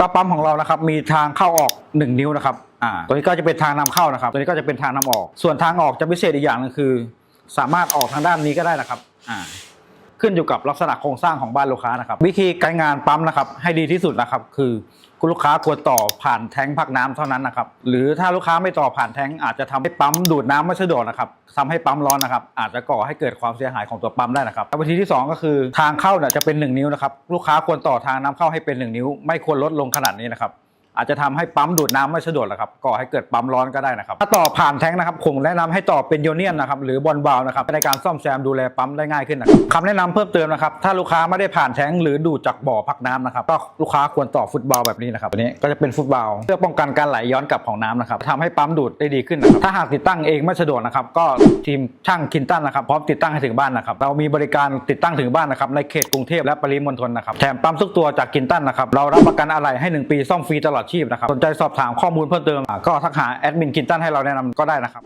ก็ปั๊มของเรานะครับมีทางเข้าออก 1 นิ้วนะครับอ่าตัวนี้ก็จะเป็นทางนำเข้านะครับ ตัวนี้ก็จะเป็นทางนำออก ส่วนทางออกจะพิเศษอีกอย่างหนึงคือ สามารถออกทางด้านนี้ก็ได้นะครับอ่า ขึ้นอยู่กับลักษณะโครงสร้างของบ้านลูกค้านะครับ วิธีการงานปั๊มนะครับ ให้ดีที่สุดนะครับ คือคุณลูกค้าควรต่อผ่านแท้งพักน้ำเท่านั้นนะครับ หรือถ้าลูกค้าไม่ต่อผ่านแท้งอาจจะทำให้ปั๊มดูดน้ำไม่สะดวกนะครับทำให้ปั๊มร้อนนะครับ อาจจะก่อให้เกิดความเสียหายของตัวปั๊มได้นะครับวิธีที่สองก็คือทางเข้าเนี่ยจะเป็น 1 นิ้วนะครับ ลูกค้าควรต่อทางน้ำเข้าให้เป็น 1 นิ้ว ไม่ควรลดลงขนาดนี้นะครับ อาจจะทำให้ปั๊มดูดน้ำไม่สะดวกนะครับก่อให้เกิดปั๊มร้อนก็ได้นะครับถ้าต่อผ่านแท้งนะครับคงแนะนำให้ต่อเป็นโยเนียนนะครับหรือบอลบาวนะครับในการซ่อมแซมดูแลปั๊มได้ง่ายขึ้นนะครับคำแนะนำเพิ่มเติมนะครับถ้าลูกค้าไม่ได้ผ่านแท้งหรือดูดจากบ่อพักน้ำนะครับก็ลูกค้าควรต่อฟุตบอลแบบนี้นะครับอันนี้ก็จะเป็นฟุตบอลเพื่อป้องกันการไหลย้อนกลับของน้ำนะครับทำให้ปั๊มดูดได้ดีขึ้นนะครับถ้าหากติดตั้งเองไม่สะดวกนะครับก็ทีมช่างคินตันนะครับพร้อมติดตั้งให้ถึงบ้านนะครับเรามีบริการติดตั้งถึงบ้านนะครับในเขตกรุงเทพและปริมณฑลนะครับแถมปั๊มทุกตัวจากคินตันนะครับเรารับประกันอะไหล่ให้ 1 ปีซ่อมฟรีตลอดชีพนะครับ สนใจสอบถามข้อมูลเพิ่มเติม ก็ทักหาแอดมินกินตันให้เราแนะนำก็ได้นะครับ